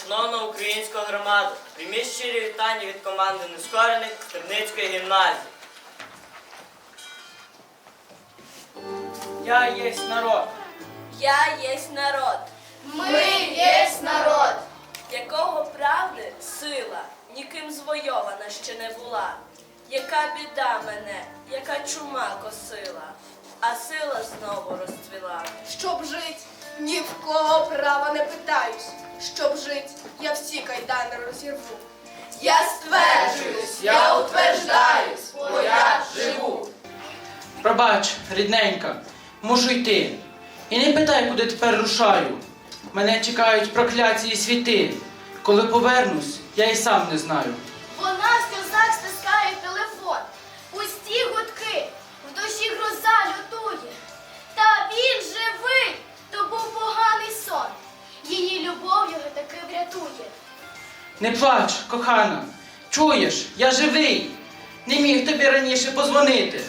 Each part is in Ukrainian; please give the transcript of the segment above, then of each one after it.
Шановна українська громада, прийміть щирі вітання від команди нескорених Стерницької гімназії. Я єсть народ. Я єсть народ, Ми єсть народ. якого правди сила ніким звойована ще не була. Яка біда мене, яка чума косила, а сила знову розцвіла. Щоб жить, ні в кого права не питаюсь. Щоб жить, я всі кайдани розірву. Я стверджуюсь, я утверждаюсь, бо я живу. Пробач, рідненька, мушу йти. І не питай, куди тепер рушаю. Мене чекають прокляті і світи. Коли повернусь, я й сам не знаю. Вона в сльозах стискає телефон. Пусті гудки, в душі гроза лютує. Та він живий, любов його таки врятує. Не плач, кохана. Чуєш, я живий. Не міг тобі раніше позвонити.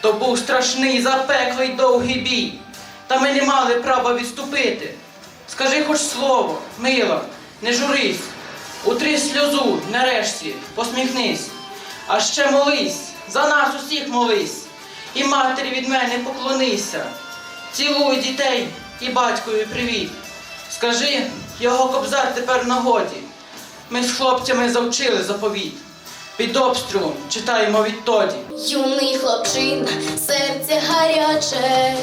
То був страшний, запеклий довгий бій. Та ми не мали права відступити. Скажи хоч слово, мила, не журись. Утри сльозу, нарешті, посміхнись. А ще молись, за нас усіх молись. І матері від мене поклонися. Цілуй дітей і батькові привіт. Скажи, його кобзар тепер в нагоді. Ми з хлопцями завчили заповіт. Під обстрілом читаємо відтоді. Юний хлопчина, серце гаряче,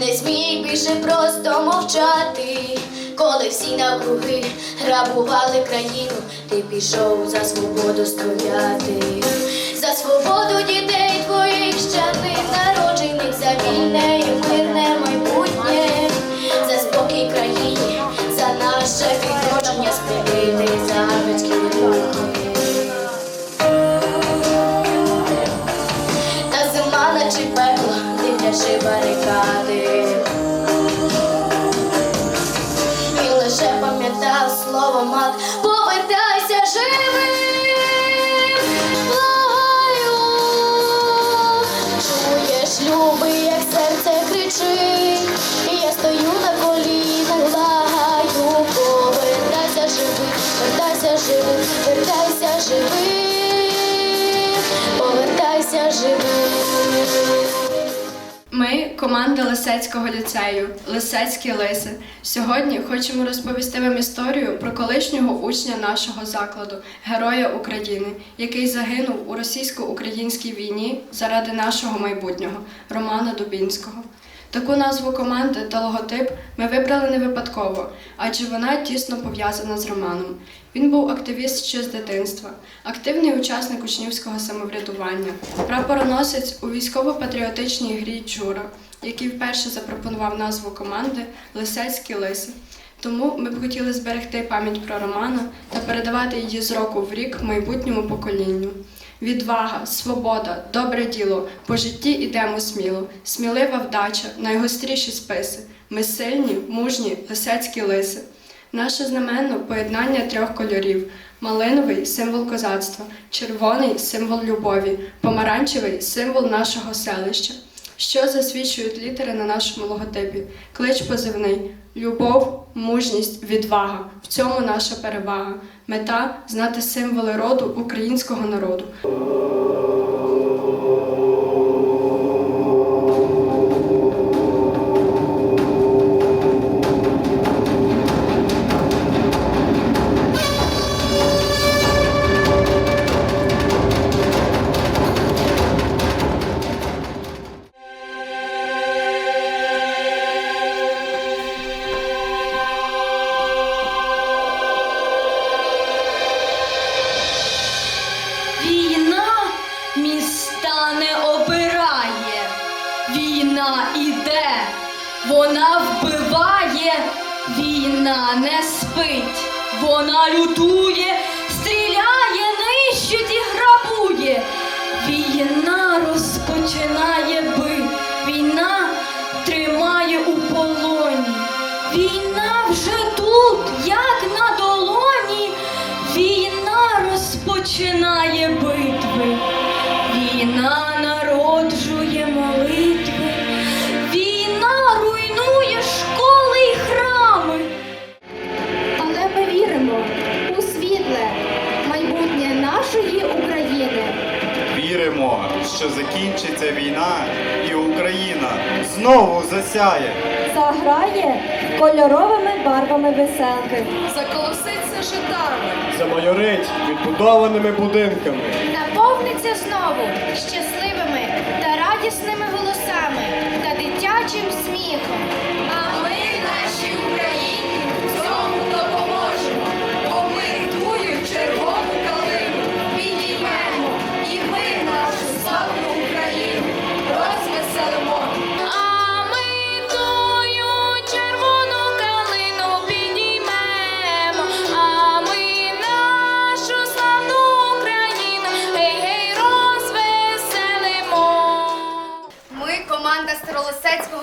не зміг більше просто мовчати. Коли всі навкруги грабували країну, ти пішов за свободу стояти, за свободу дітей твоїх щадних народжених, за вільне і мирне майбутнє, naše barikády. Ми команда Лисецького ліцею, Лисецькі лиси. Сьогодні хочемо розповісти вам історію про колишнього учня нашого закладу, героя України, який загинув у російсько-українській війні заради нашого майбутнього Романа Дубінського. Таку назву команди та логотип ми вибрали не випадково, адже вона тісно пов'язана з Романом. Він був активіст ще з дитинства, активний учасник учнівського самоврядування, прапороносець у військово-патріотичній грі Джура, який вперше запропонував назву команди Лисецькі лиси. Тому ми б хотіли зберегти пам'ять про Романа та передавати її з року в рік майбутньому поколінню. Відвага, свобода, добре діло, по житті йдемо сміло, смілива вдача, найгостріші списи. Ми сильні, мужні, лисецькі лиси. Наше знаменно поєднання трьох кольорів: малиновий символ козацтва, червоний символ любові, помаранчевий символ нашого селища. Що засвідчують літери на нашому логотипі? Клич позивний, любов, мужність, відвага. В цьому наша перевага. Мета знати символи роду українського народу. Вона вбиває, війна не спить, вона лютує, стріляє, нищить і грабує. Війна розпочинає бит, війна тримає у полоні. Війна вже тут, як на долоні. Війна розпочинає битви, війна що закінчиться війна і Україна знову засяє. Заграє кольоровими барвами веселки. Заколоситься житами. Замайорить відбудованими будинками. Наповниться знову щасливими та радісними голосами та дитячим сміхом. А ми нашій Україні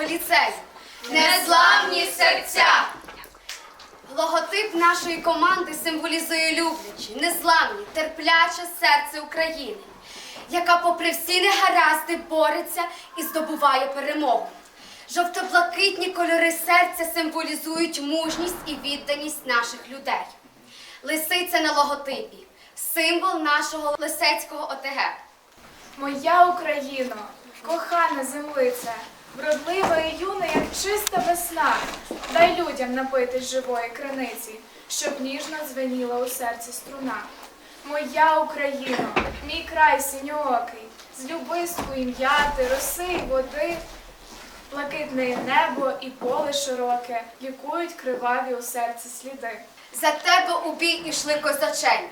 Ліцею. Незламні серця. Логотип нашої команди символізує люблячі, незламні, терпляче серце України, яка, попри всі негаразди, бореться і здобуває перемогу. Жовто-блакитні кольори серця символізують мужність і відданість наших людей. Лисиця на логотипі символ нашого лисецького ОТГ. Моя Україно, кохана землиця, вродлива і юна, як чиста весна, дай людям напитись живої криниці, щоб ніжно дзвеніла у серці струна. Моя Україно, мій край синьоокий, з любистку і м'яти, роси й води, блакитне небо і поле широке лікують криваві у серці сліди. За тебе у бій ішли козаченьки,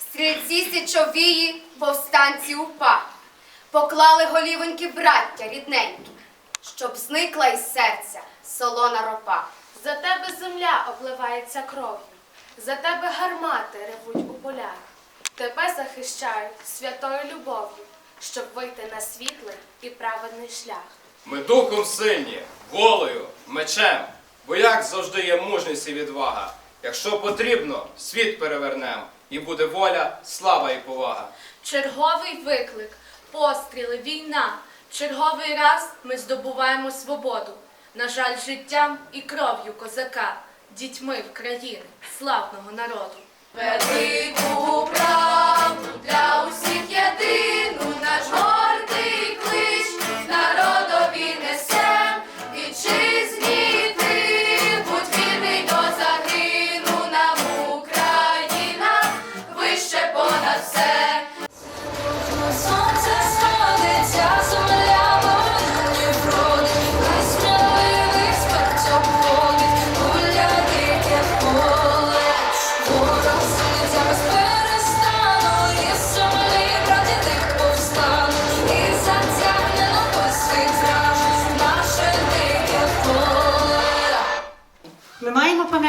стрільці січовії, повстанці упа, поклали голівоньки браття рідненькі, щоб зникла із серця солона ропа. За тебе земля обливається кров'ю, за тебе гармати ревуть у полях. Тебе захищають святою любов'ю, щоб вийти на світлий і праведний шлях. Ми духом сильні, волею, мечем, бо як завжди є мужність і відвага. Якщо потрібно, світ перевернем, і буде воля, слава і повага. Черговий виклик, постріли, війна. Черговий раз ми здобуваємо свободу. На жаль, життям і кров'ю козака, дітьми в країни, славного народу. Велику правду для усіх єдину наш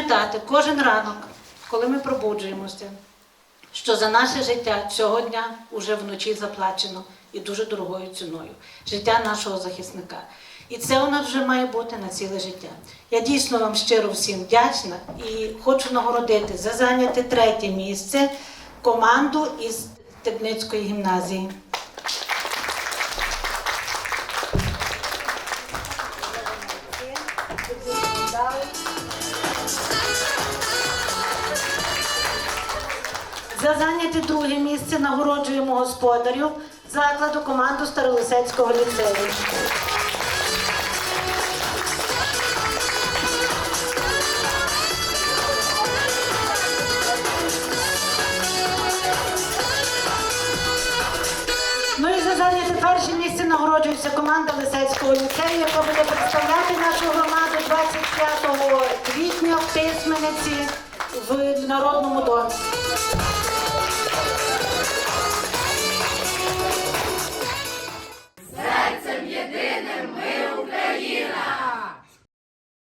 пам'ятати кожен ранок, коли ми пробуджуємося, що за наше життя цього дня уже вночі заплачено і дуже дорогою ціною життя нашого захисника. І це у нас вже має бути на ціле життя. Я дійсно вам щиро всім вдячна і хочу нагородити за зайняте третє місце команду із Стебницької гімназії. За зайняте друге місце нагороджуємо господарів закладу команду Старолисецького ліцею. Ну і за перше місце нагороджується команда Лисецького ліцею, яка буде представляти нашу громаду 25 квітня в письмениці в Народному домі. єдиним ми Україна.